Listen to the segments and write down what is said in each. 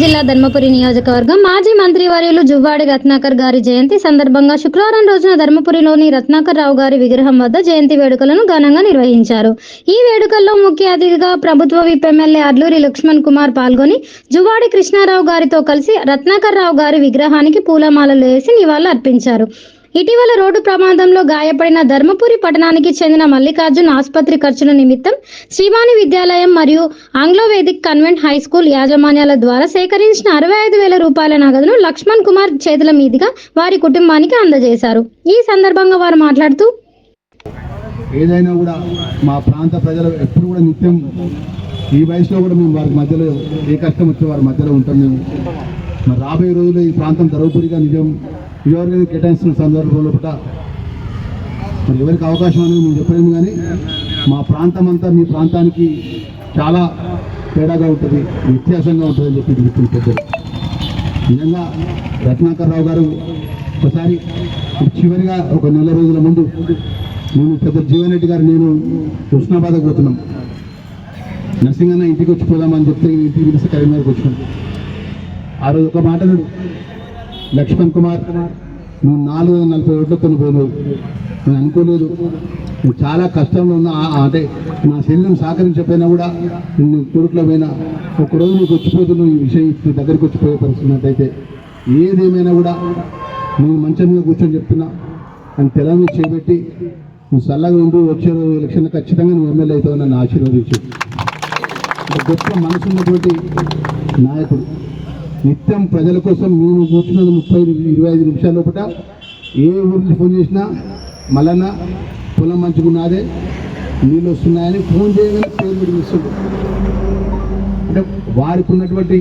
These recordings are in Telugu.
జిల్లా ధర్మపురి నియోజకవర్గం మాజీ మంత్రి వర్యులు జువ్వాడి రత్నాకర్ గారి జయంతి సందర్భంగా శుక్రవారం రోజున ధర్మపురిలోని రత్నాకర్ రావు గారి విగ్రహం వద్ద జయంతి వేడుకలను ఘనంగా నిర్వహించారు. ఈ వేడుకల్లో ముఖ్య అతిథిగా ప్రభుత్వ విప్ ఎమ్మెల్యే అడ్లూరి లక్ష్మణ్ కుమార్ పాల్గొని జువ్వాడి కృష్ణారావు గారితో కలిసి రత్నాకర్ రావు గారి విగ్రహానికి పూలమాలలు వేసి నివాళులు అర్పించారు ఇటీవల రోడ్డు ప్రమాదంలో గాయపడిన ధర్మపురి పట్టణానికి చెందిన మల్లికార్జున్ ఆసుపత్రి ఖర్చుల నిమిత్తం శ్రీవాణి విద్యాలయం మరియు Anglo Vedic convent high school యాజమాన్యాల ద్వారా సేకరించిన అరవై ఐదు వేల రూపాయల నగదును లక్ష్మణ్ కుమార్ చేతుల మీదుగా వారి కుటుంబానికి అందజేశారు. ఈ సందర్భంగా వారు మాట్లాడుతూ ఏదైనా కూడా మా ప్రాంత ప్రజలు ఎప్పుడు కూడా నిత్యం ఈ వయసులో కూడా మేము వారి మధ్యలో ఏ కష్టం వచ్చే వారి మధ్యలో ఉంటాం మేము. మరి రాబోయే రోజుల్లో ఈ ప్రాంతం ధర్మపురిగా నిజం యువర్గా కేటాయించిన సందర్భంలో పూట మరి ఎవరికి అవకాశం అనేది మేము చెప్పలేము కానీ మా ప్రాంతం అంతా మీ ప్రాంతానికి చాలా తేడాగా ఉంటుంది వ్యత్యాసంగా ఉంటుంది చెప్పి చెప్తుంది పెద్దలు నిజంగా రత్నాకర్ రావు గారు ఒకసారి చివరిగా ఒక నెల రోజుల ముందు నేను పెద్ద జీవన్ రెడ్డి గారు నేను కృష్ణాబాద్కి పోతున్నాం. నరసింగన్న ఇంటికి వచ్చి పోదామని చెప్తే ఇంటికి పిలిస్తే కరీంనగర్కి వచ్చినాం ఆ రోజు ఒక మాట లక్ష్మణ్ కుమార్ నువ్వు నాలుగు వందల నలభై ఓట్లు పోయినావు నేను అనుకోలేదు. నువ్వు చాలా కష్టంలో ఉన్నా ఆ- అంటే నా శరీరం సహకరించకపోయినా కూడా నేను కోర్టులో పోయినా ఒకరోజు నీకు వచ్చిపోతున్న ఈ విషయం నీ దగ్గరికి వచ్చిపోయే పరిస్థితున్నట్టయితే ఏదేమైనా కూడా నువ్వు మంచం మీద కూర్చొని చెప్తున్నా. అని తెలంగాణ చేపెట్టి నువ్వు చల్లగా ఉండు వచ్చే రోజు ఎలక్షన్ ఖచ్చితంగా నువ్వు ఎమ్మెల్యే అవుతావు నన్ను ఆశీర్వదించు. గొప్ప మనసు ఉన్నటువంటి నాయకుడు. నిత్యం ప్రజల కోసం మేము కూర్చున్నది ముప్పై ఇరవై ఐదు నిమిషాల లోపల. ఏ ఊరికి ఫోన్ చేసినా మళ్ళా పొలం మంచుకున్నదే నీళ్ళు వస్తున్నాయని ఫోన్ చేయగానే పేరు పెట్టి అంటే వారికి ఉన్నటువంటి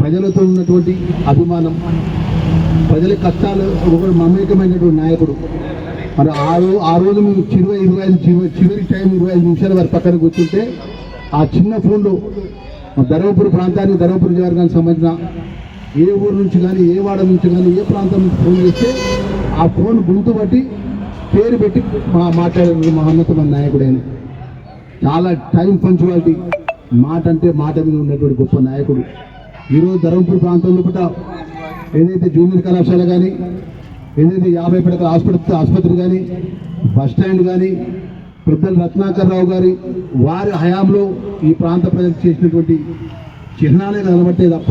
ప్రజలతో ఉన్నటువంటి అభిమానం ప్రజల కష్టాలు ఒక మమేకమైనటువంటి నాయకుడు. మరి ఆ రోజు ఆ రోజు మేము చిరువ ఇరవై ఐదు చివరి చివరి టైం ఇరవై ఐదు నిమిషాల వారి పక్కన కూర్చుంటే ఆ చిన్న ఫోన్లో ధర్మపురి ప్రాంతానికి ధర్మపురి నియోజకవర్గానికి సంబంధించిన ఏ ఊరు నుంచి కానీ ఏ వాడ నుంచి కానీ ఏ ప్రాంతం నుంచి ఫోన్ చేస్తే ఆ ఫోన్ గుర్తు బట్టి పేరు పెట్టి మా మాట్లాడే మహోన్నతమైన నాయకుడైన. చాలా టైం పంచువాలిటీ. మాట అంటే మాట మీద ఉన్నటువంటి గొప్ప నాయకుడు. ఈరోజు ధర్మపురి ప్రాంతంలో కూడా ఏదైతే జూనియర్ కళాశాల కానీ ఏదైతే యాభై పడకల ఆసుపత్రి ఆసుపత్రి కానీ బస్ స్టాండ్ కానీ పెద్దలు రత్నాకర్ రావు గారి వారి హయాంలో ఈ ప్రాంత ప్రజలకు చేసినటువంటి చిహ్నాలే కనబట్టే తప్ప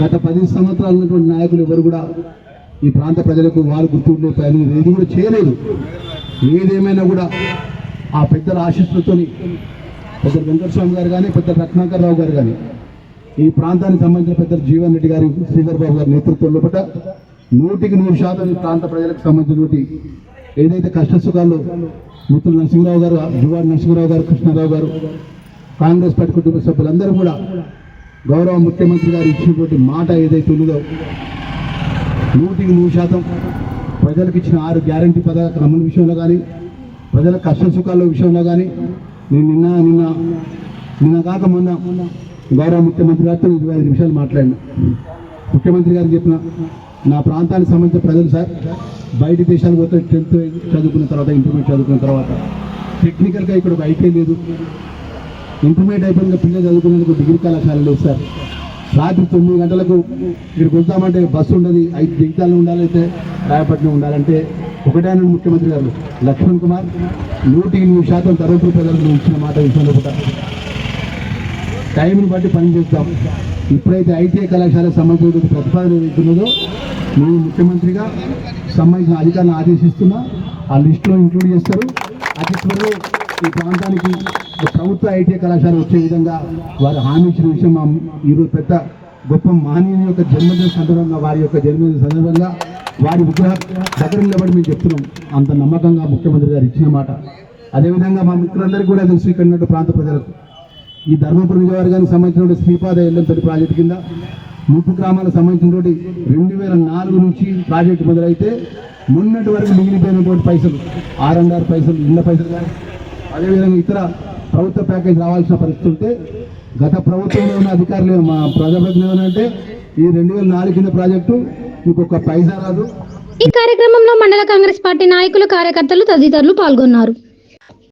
గత పది సంవత్సరాలు ఉన్నటువంటి నాయకులు ఎవరు కూడా ఈ ప్రాంత ప్రజలకు వారు గుర్తుండే పని ఏది కూడా చేయలేదు. ఏదేమైనా కూడా ఆ పెద్దల ఆశీస్సులతోని పెద్ద వెంకటస్వామి గారు కానీ పెద్ద రత్నాకర్ రావు గారు కానీ ఈ ప్రాంతానికి సంబంధించిన పెద్ద జీవన్ రెడ్డి గారి శ్రీధర్ బాబు గారి నేతృత్వంలో పట్ల నూటికి నూరు శాతం ఈ ప్రాంత ప్రజలకు సంబంధించినటువంటి ఏదైతే కష్టసుఖాలు మిత్రులు నరసింహరావు గారు జువాడి నరసింహరావు గారు కృష్ణారావు గారు కాంగ్రెస్ పార్టీ కుటుంబ సభ్యులందరూ కూడా గౌరవ ముఖ్యమంత్రి గారు ఇచ్చినటువంటి మాట ఏదైతే ఉన్నదో నూటికి నూరు శాతం ప్రజలకు ఇచ్చిన ఆరు గ్యారంటీ పథకాల అమలు విషయంలో కానీ ప్రజల కష్ట సుఖాల విషయంలో కానీ నేను నిన్న నిన్న నిన్న కాక మొన్న గౌరవ ముఖ్యమంత్రి గారితో ఇరవై ఐదు నిమిషాలు మాట్లాడినా. ముఖ్యమంత్రి గారు చెప్పిన నా ప్రాంతానికి సంబంధించిన ప్రజలు సార్ బయట దేశాలకు పోతే టెన్త్ చదువుకున్న తర్వాత ఇంటర్మీడియట్ చదువుకున్న తర్వాత టెక్నికల్గా ఇక్కడ ఒక ఐటీ లేదు. ఇంటర్మీడియట్ అయిపోయిన పిల్లలు చదువుకునేందుకు డిగ్రీ కళాశాల లేదు సార్. రాత్రి తొమ్మిది గంటలకు ఇక్కడికి వెళ్తామంటే బస్సు ఉండదు. ఐదు దిగుతాలు ఉండాలైతే రాయపట్నం ఉండాలంటే ఒకటే ముఖ్యమంత్రి గారు. లక్ష్మణ్ కుమార్ నూటికి నూరు శాతం తరగతి ప్రజలకు ఇచ్చిన మాట విషయంలో కూడా టైంని బట్టి పని చేస్తాం. ఇప్పుడైతే ఐటీఐ కళాశాల సంబంధించిన ప్రతిపాదన ఏదైతున్నదో నేను ముఖ్యమంత్రిగా సంబంధించిన అధికారులను ఆదేశిస్తున్నా. ఆ లిస్టులో ఇంక్లూడ్ చేస్తారు. అతి త్వరలో ఈ ప్రాంతానికి ప్రభుత్వ ఐటీఐ కళాశాల వచ్చే విధంగా వారు హామీ ఇచ్చిన విషయం మా ఈరోజు పెద్ద గొప్ప మహనీయుని యొక్క జన్మదిన సందర్భంగా వారి యొక్క జన్మదిన సందర్భంగా వారి విగ్రహ దగ్గర నిలబడి మేము చెప్తున్నాం. అంత నమ్మకంగా ముఖ్యమంత్రి గారు ఇచ్చిన మాట. అదేవిధంగా మా మిత్రులందరికీ కూడా తెలుసు ఇక్కడ ప్రాంత ప్రజలకు ఈ ధర్మపురం నియోజకవర్గానికి సంబంధించిన శ్రీపాద ఎల్లంతటి ప్రాజెక్టు కింద ముప్పు గ్రామాలకు సంబంధించినటువంటి రెండు వేల నాలుగు నుంచి ప్రాజెక్టు మొదలైతే మొన్నటి వరకు మిగిలిపోయినటువంటి పైసలు ఆర్ పైసలు ఇళ్ళ పైసలు కానీ అదేవిధంగా ఇతర ప్రభుత్వ ప్యాకేజ్ రావాల్సిన పరిస్థితి ఉంటే గత ప్రభుత్వంలో ఉన్న అధికారులు మా ప్రజాప్రతినిధులు అంటే ఈ రెండు వేల నాలుగు కింద ప్రాజెక్టు ఇంకొక పైసా రాదు. ఈ కార్యక్రమంలో మండల కాంగ్రెస్ పార్టీ నాయకులు కార్యకర్తలు తదితరులు పాల్గొన్నారు.